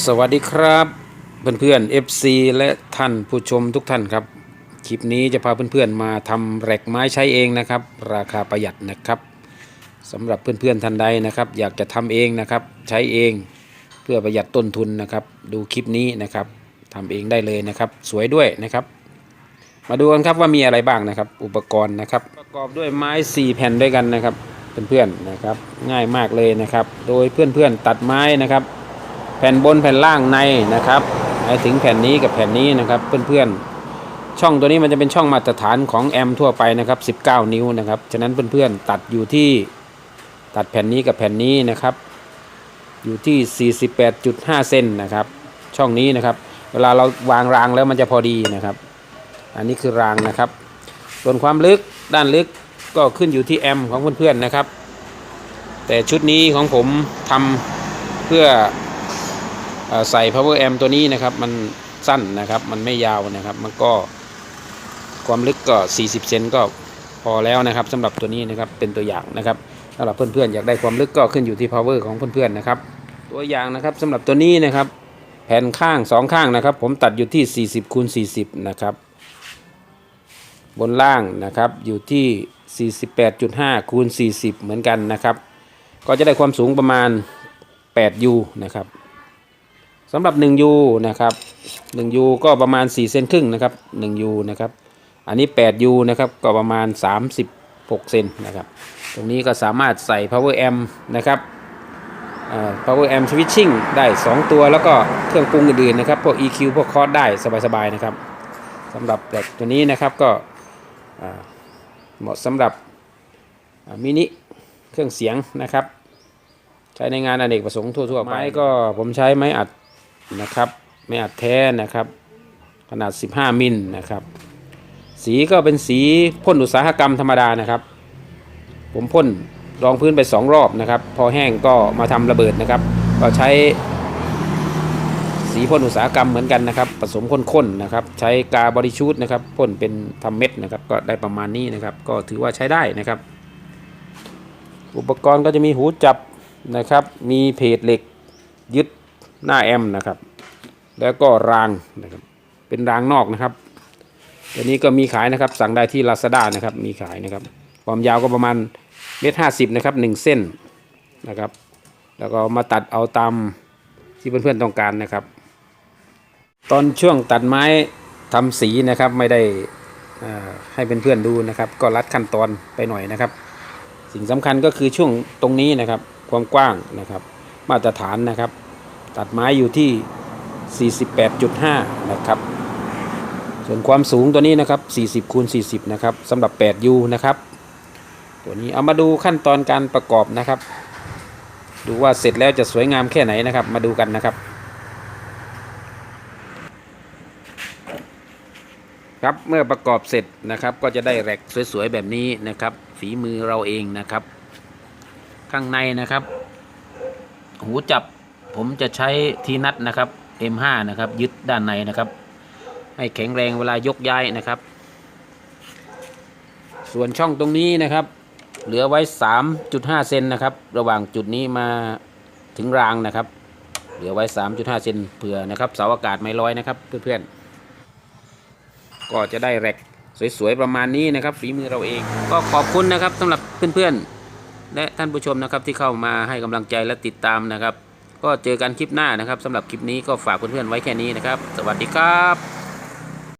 สวัสดีครับเพื่อนๆ FC และท่านผู้ชมทุกท่านครับ คลิปนี้จะพาเพื่อนๆมาทำแรกไม้ใช้เองนะครับ ราคาประหยัดนะครับสำหรับเพื่อนๆท่านใดนะครับ อยากจะทำเองนะครับใช้เองเพื่อประหยัดต้นทุนนะครับ ดูคลิปนี้นะครับทำเองได้เลยนะครับ สวยด้วยนะครับ มาดูกันครับว่ามีอะไรบ้างนะครับ อุปกรณ์นะครับ ประกอบด้วยไม้ 4 แผ่นด้วยกันนะครับเพื่อนๆนะครับ ง่ายมากเลยนะครับ โดยเพื่อนๆตัดไม้นะครับ ผ่นบนแผ่นล่างในนะครับหมายถึงแผ่นนี้กับแผ่นนี้นะครับเพื่อนๆ ช่องตัวนี้มันจะเป็นช่องมาตรฐานของแอมทั่วไปนะครับ 19 นิ้วนะครับ ฉะนั้นเพื่อนๆตัดอยู่ที่ตัดแผ่นนี้กับแผ่นนี้นะครับ อยู่ที่ 48.5 เซนนะครับ ช่องนี้นะครับ เวลาเราวางรางแล้วมันจะพอดีนะครับ อันนี้คือรางนะครับ ส่วนความลึกด้านลึกก็ขึ้นอยู่ที่แอมของเพื่อนๆนะครับ แต่ชุดนี้ของผมทำเพื่อ ใส่ power amp ตัวนี้นะครับ มันสั้นนะครับ มันไม่ยาวนะครับ มันก็ความลึกก็ 40 เซนก็พอแล้วนะครับสำหรับตัวนี้นะครับเป็นตัวอย่างนะครับสำหรับเพื่อนๆอยากได้ความลึกก็ขึ้นอยู่ที่ power ของเพื่อนๆนะครับ ตัวอย่างนะครับสำหรับตัวนี้นะครับ แผ่นข้างสองข้างนะครับ ผมตัดอยู่ที่ 40คูณ40 นะครับ บนล่างนะครับอยู่ที่ 48.5คูณ40 เหมือนกันนะครับ ก็จะได้ความสูงประมาณ 8U นะครับ สำหรับ1ยูนะครับ1ยูก็ประมาณ4เซนครึ่งนะครับ1ยูนะครับ อันนี้8ยูนะครับก็ประมาณ 36เซนนะครับ ตรงนี้ก็สามารถใส่ power amp นะครับ power amp switching ได้ 2 ตัวแล้วก็เครื่องปรุงอื่นๆนะครับ พวก EQ พวกคอร์ดได้สบายๆนะครับสำหรับแบบตัวนี้นะครับก็เหมาะสำหรับมินิเครื่องเสียงนะครับ ใช้ในงานอเนกประสงค์ทั่วๆไปก็ผมใช้ไม้อัด นะครับไม้อัดแท้นะครับ ขนาด 15 มิลนะครับ สีก็เป็นสีพ่นอุตสาหกรรมธรรมดานะครับ ผมพ่นรองพื้นไป 2 รอบนะครับ พอแห้งก็มาทำระเบิดนะครับ ก็ใช้สีพ่นอุตสาหกรรมเหมือนกันนะครับ ผสมข้นๆนะครับ ใช้กาบริชูดนะครับพ่นเป็นทำเม็ดนะครับ ก็ได้ประมาณนี้นะครับ ก็ถือว่าใช้ได้นะครับ อุปกรณ์ก็จะมีหูจับนะครับ มีเพจเหล็กยึด หน้าแอมนะครับ แล้วก็รางนะครับเป็นรางนอกนะครับตัวนี้ก็มีขายนะครับสั่งได้ที่ Lazada นะครับมีขายนะครับ ความยาวก็ประมาณเมตรห้าสิบนะครับหนึ่งเส้นนะครับ แล้วก็มาตัดเอาตามที่เพื่อนๆต้องการนะครับ ตอนช่วงตัดไม้ทำสีนะครับไม่ได้เอ่อให้เพื่อนๆดูนะครับ ก็รัดขั้นตอนไปหน่อยนะครับ สิ่งสำคัญก็คือช่วงตรงนี้นะครับ ความกว้างนะครับ มาตรฐานนะครับ ตัดไม้อยู่ที่ 48.5 นะครับ ส่วนความสูงตัวนี้นะครับ 40คูณ40 นะครับสำหรับ 8U นะครับ ตัวนี้เอามาดูขั้นตอนการประกอบนะครับ ดูว่าเสร็จแล้วจะสวยงามแค่ไหนนะครับ มาดูกันนะครับ ครับเมื่อประกอบเสร็จนะครับก็จะได้แร็กสวยๆแบบนี้นะครับ ฝีมือเราเองนะครับ ข้างในนะครับ หูจับ ผมจะใช้ทีนัดนะครับ M5 นะครับ ยึดด้านในนะครับ ให้แข็งแรงเวลายกย้ายนะครับ ส่วนช่องตรงนี้นะครับ เหลือไว้ 3.5 เซนนะครับ ระหว่างจุดนี้มาถึงรางนะครับ เหลือไว้ 3.5 เซนเผื่อนะครับเสาอากาศไม่ลอยนะครับ เพื่อนๆ ก็จะได้แร็กสวยๆ ประมาณนี้นะครับฝีมือเราเอง ก็ขอบคุณนะครับสำหรับเพื่อนๆ และท่านผู้ชมนะครับที่เข้ามาให้กำลังใจและติดตามนะครับ ก็เจอกันคลิปหน้านะครับสำหรับคลิปนี้ก็ฝากเพื่อนๆไว้แค่นี้นะครับ สวัสดีครับ